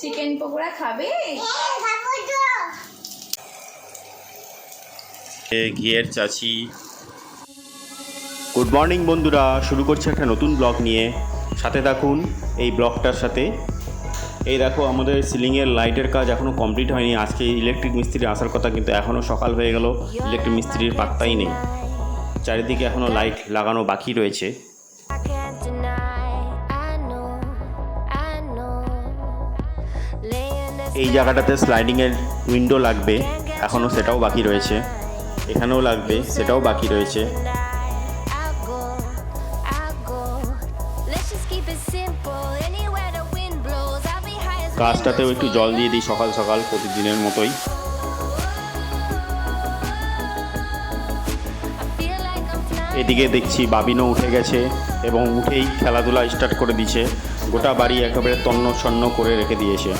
Chicken pakora খাবে? ঘিয়ের চাচি। গুড মর্নিং বন্ধুরা, শুরু করছে একটা নতুন ব্লগ নিয়ে। সাথে থাকুন এই ব্লগটার সাথে। এই দেখো, আমাদের সিলিংয়ের লাইটের কাজ এখনও কমপ্লিট হয়নি। আজকে ইলেকট্রিক মিস্ত্রি আসার কথা, কিন্তু এখনও সকাল হয়ে গেল। ইলেকট্রিক মিস্ত্রির পাত্তাই নেই। চারিদিকে এখনও লাইট লাগানো বাকি রয়েছে। এই জায়গাটাতে স্লাইডিংয়ের উইন্ডো লাগবে। এখনও সেটাও বাকি রয়েছে। এখানেও লাগবে, সেটাও বাকি রয়েছে। গাছটাতেও একটু জল দিয়ে দিই সকাল সকাল, প্রতিদিনের মতোই. এদিকে দেখছি বাবিনও উঠে গেছে এবং উঠেই খেলাধুলা স্টার্ট করে দিয়েছে। গোটা বাড়ি একেবারে তন্ন করে রেখে দিয়েছে।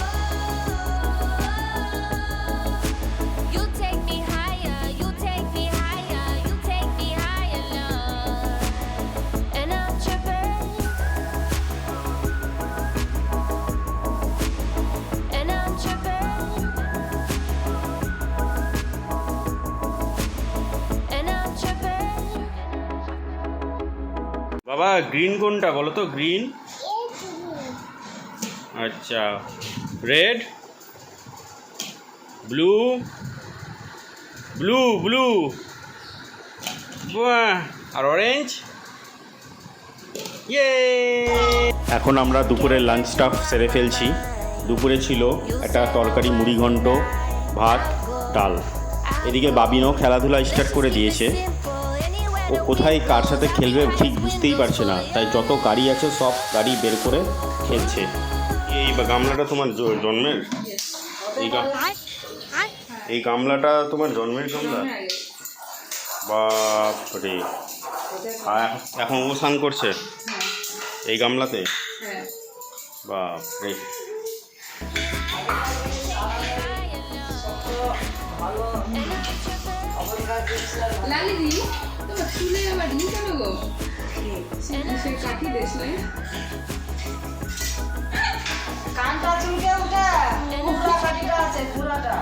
বাবা গ্রিন কোনটা বলো তো? গ্রিন আচ্ছা। রেড ব্লু ব্লু ব্লু আর অরেঞ্জ এখন আমরা দুপুরের লাঞ্চটা সেরে ফেলছি। দুপুরে ছিল একটা তরকারি মুড়ি ঘন্ট ভাত, ডাল। এদিকে বাবিনও খেলাধুলা স্টার্ট করে দিয়েছে। ও কোথায় কার সাথে খেলবে ঠিক বুঝতেই পারছে না। তাই যত গাড়ি আছে সব গাড়ি বের করে খেলছে। এই বা গামলাটা তোমার জ- জন্মের? এই এই গামলাটা তোমার জন্মের গামলা? বাপরে। এখন ও স্নান করছে? এই গামলাতে? হ্যাঁ বাপরে লালিদি? তোমার চুলে কেন গো। সে কাটি দেশ নাই। কানটা চুলকে উঠে পুরা কাটিটা আছে পুরাটা।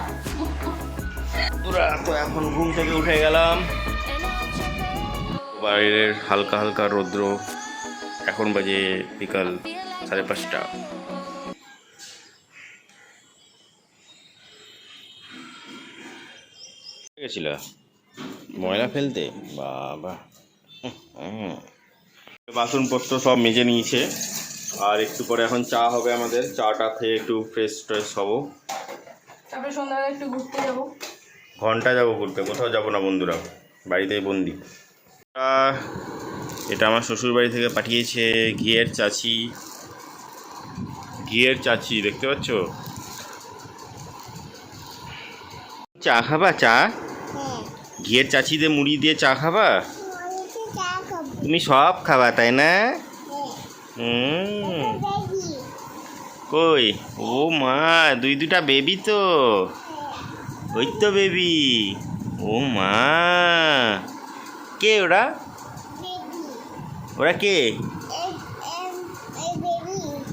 পুরা তো এখন ঘুম থেকে উঠে গেলাম। বাইরের হালকা হালকা রৌদ্র এখন বাজে বিকাল সাড়ে পাঁচটা। গেছিল? ময়লা ফেলতে? বাবা। বাসনপত্র সব মেজে নিয়েছে। আর একটু পরে এখন চা হবে আমাদের। চাটা খেয়ে একটু ফ্রেশ ট্রেশ হব। তারপরে সন্ধ্যাবেলা একটু ঘুরতে যাব। ঘণ্টা যাব ঘুরতে। কোথাও যাব না বন্ধুরা। বাড়িতেই বন্দি। এটা আমার শ্বশুর বাড়ি থেকে পাঠিয়েছে ঘিয়ের চাচি। ঘিয়ের চাচি দেখতে পাচ্ছ? চা খাবা? চা? ঘিয়ের চাচি দিয়ে মুড়ি দিয়ে চা খাবা? তুমি সব খাবা, তাই না? কই? ও মা, দুই দুটা বেবি তো। ওই তো বেবি ও মা। কে ওরা? ওরা কে?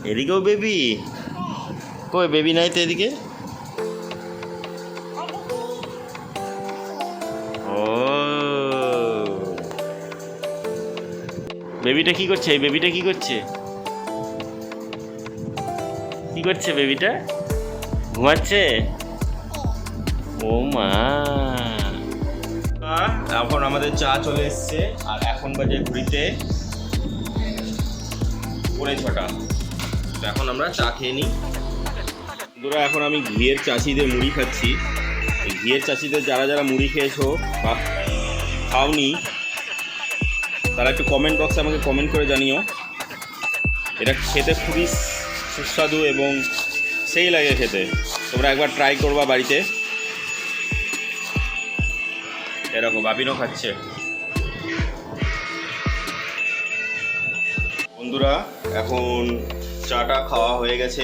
এদিকেও বেবি কই বেবি নাই তো এদিকে? বেবিটা কি করছে? এই বেবিটা কি করছে? কি করছে বেবিটা? ঘুমাচ্ছে? ও মা। এখন আমাদের চা চলে এসছে, আর এখন বাজে ঘুরিতে পৌনে ছটা। এখন আমরা চা খেয়ে নিই। বন্ধুরা, এখন আমি ঘিয়ের চাষিদের মুড়ি খাচ্ছি। ঘিয়ের চাষিদের যারা যারা মুড়ি খেয়েছো বা খাওনি তারা একটু কমেন্ট বক্সে আমাকে কমেন্ট করে জানিও। এটা খেতে খুবই সুস্বাদু এবং সেই লাগে খেতে। তোমরা একবার ট্রাই করবা বাড়িতে। এরকম বাবিনও খাচ্ছে। বন্ধুরা এখন চাটা খাওয়া হয়ে গেছে।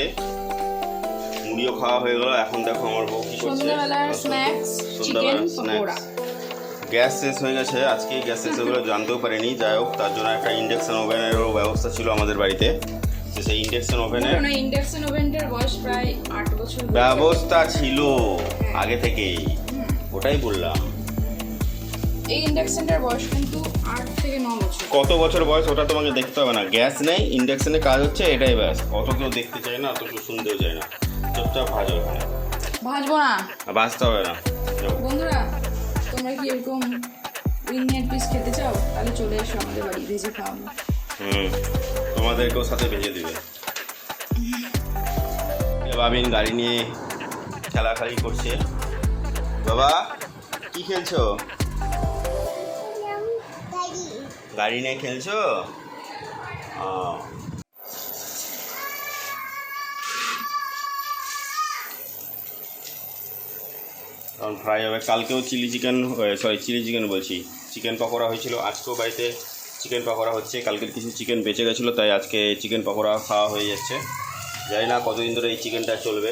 মুড়িও খাওয়া হয়ে গেল। এখন দেখো আমার বউ কি করছে। সন্ধ্যাবেলার স্ন্যাক্স গ্যাস শেষ হয়ে গেছে। আজকে গ্যাস শেষ হয়ে গেলো জানতেও পারিনি। যাই হোক তার জন্য একটা ইন্ডাকশন ওভেনেরও ব্যবস্থা ছিল আমাদের বাড়িতে। সেই ইন্ডাকশন ওভেনে ইন্ডাকশন ওভেনটার বয়স প্রায় আট বছর ব্যবস্থা ছিল আগে থেকেই। ওটাই বললাম। এই ইন্ডাকশনটার বয়স কিন্তু আট থেকে ন বছর। কত বছর বয়স ওটা তোমাকে দেখতে হবে না। গ্যাস নেই ইন্ডাকশনে কাজ হচ্ছে এটাই ব্যাস। অত কেউ দেখতে চায় না অত কেউ শুনতেও চায় না। চুপচাপ ভাজো ওখানে ভাজবো না। বাঁচতে হবে না। বন্ধুরা তোমরা কি এরকম উইংয়ের পিস খেতে চাও? তাহলে চলে এসো আমাদের বাড়ি ভেজে খাওয়াবো। হুম তোমাদেরকেও সাথে ভেজে দিবে। বাবিন গাড়ি নিয়ে খেলাখালি করছে। বাবা কি খেলছো? গাড়ি নিয়ে খেলছো? ও। কারণ ফ্রাই হবে। কালকেও chilli chicken sorry chilli chicken বলছি। চিকেন পকোড়া হয়েছিল। আজকেও বাড়িতে চিকেন পকোড়া হচ্ছে। কালকের কিছু চিকেন বেঁচে গেছিল, তাই আজকে চিকেন পকোড়া খাওয়া হয়ে যাচ্ছে। জানি না কতদিন ধরে এই চিকেনটা চলবে।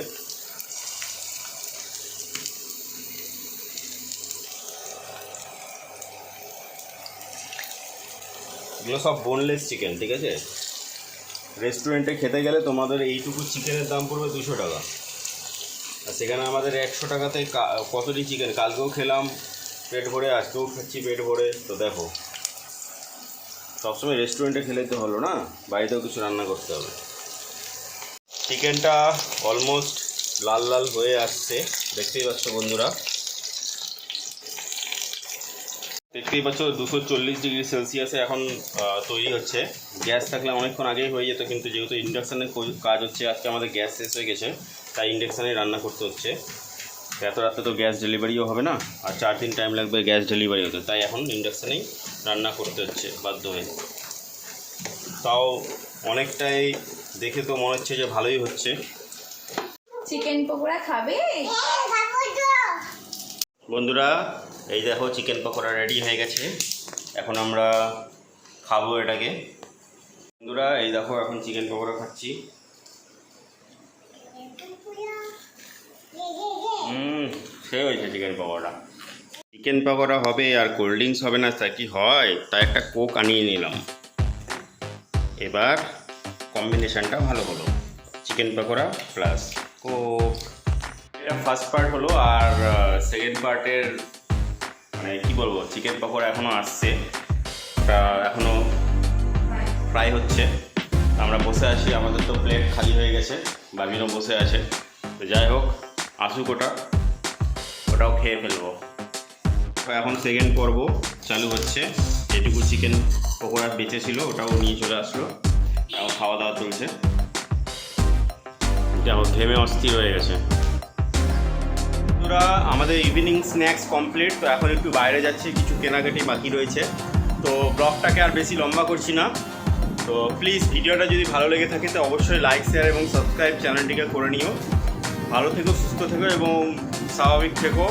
এগুলো সব বোনলেস চিকেন ঠিক আছে? রেস্টুরেন্টে খেতে গেলে তোমাদের এইটুকু চিকেনের দাম পড়বে দুশো টাকা। সেখানে আমাদের একশো টাকাতে কতটি চিকেন কালকেও খেলাম, পেট ভরে, আজকেও খাচ্ছি পেট ভরে। তো দেখো, সবসময় রেস্টুরেন্টে খেলে তো হলো না? বাড়িতেও কিছু রান্না করতে হবে। চিকেনটা অলমোস্ট লাল লাল হয়ে আসছে। দেখতেই পাচ্ছ বন্ধুরা। দেখতেই পাচ্ছ, দুশো চল্লিশ ডিগ্রি সেলসিয়াসে এখন তৈরি হচ্ছে। গ্যাস থাকলে অনেকক্ষণ আগেই হয়ে যেত, কিন্তু যেহেতু ইন্ডাকশানের কাজ হচ্ছে, আজকে আমাদের গ্যাস শেষ হয়ে গেছে। তাই ইন্ডাকশানে রান্না করতে হচ্ছে। এত রাতে তো গ্যাস ডেলিভারিও হবে না আর চার দিন টাইম লাগবে গ্যাস ডেলিভারি হতে। তাই এখন ইন্ডাকশানেই রান্না করতে হচ্ছে বাধ্য হয়ে। তাও অনেকটাই দেখে তো মনে হচ্ছে যে ভালোই হচ্ছে। চিকেন পকোড়া খাবে? বন্ধুরা এই দেখো চিকেন পকোড়া রেডি হয়ে গেছে। এখন আমরা খাব এটাকে। বন্ধুরা এই দেখো এখন চিকেন পকোড়া খাচ্ছি। হুম, সে হয়েছে চিকেন পকোড়া। চিকেন পকোড়া হবে আর কোল্ড ড্রিঙ্কস হবে না, তা কি হয়? তাই একটা কোক আনিয়ে নিলাম। এবার কম্বিনেশনটা ভালো হলো। চিকেন পকোড়া প্লাস কোক এটা ফার্স্ট পার্ট হলো আর সেকেন্ড পার্টের মানে কি বলব চিকেন পকোড়া এখনও আসছে। ওটা এখনও ফ্রাই হচ্ছে। আমরা বসে আছি, আমাদের তো প্লেট খালি হয়ে গেছে বাবিনও বসে আছে। তো যাই হোক আসুক ওটা ওটাও খেয়ে ফেলব। এখন সেকেন্ড পর্ব চালু হচ্ছে। যেটুকু চিকেন পকোড়া বেঁচে ছিল, ওটাও নিয়ে চলে আসলো। এখন খাওয়া দাওয়া চলছে। দেখো, ঘেমে অস্থির হয়ে গেছে। বন্ধুরা, আমাদের ইভিনিং স্ন্যাক্স কমপ্লিট তো এখন একটু বাইরে যাচ্ছি, কিছু কেনাকাটি বাকি রয়েছে। তো ব্লগটাকে আর বেশি লম্বা করছি না। তো প্লিজ ভিডিওটা যদি ভালো লেগে থাকে, তো অবশ্যই লাইক শেয়ার এবং সাবস্ক্রাইব চ্যানেলটিকে করে নিও। ভালো থেকো সুস্থ থেকো এবং স্বাভাবিক থেকো।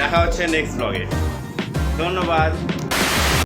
দেখা হচ্ছে নেক্সট ব্লগে ধন্যবাদ।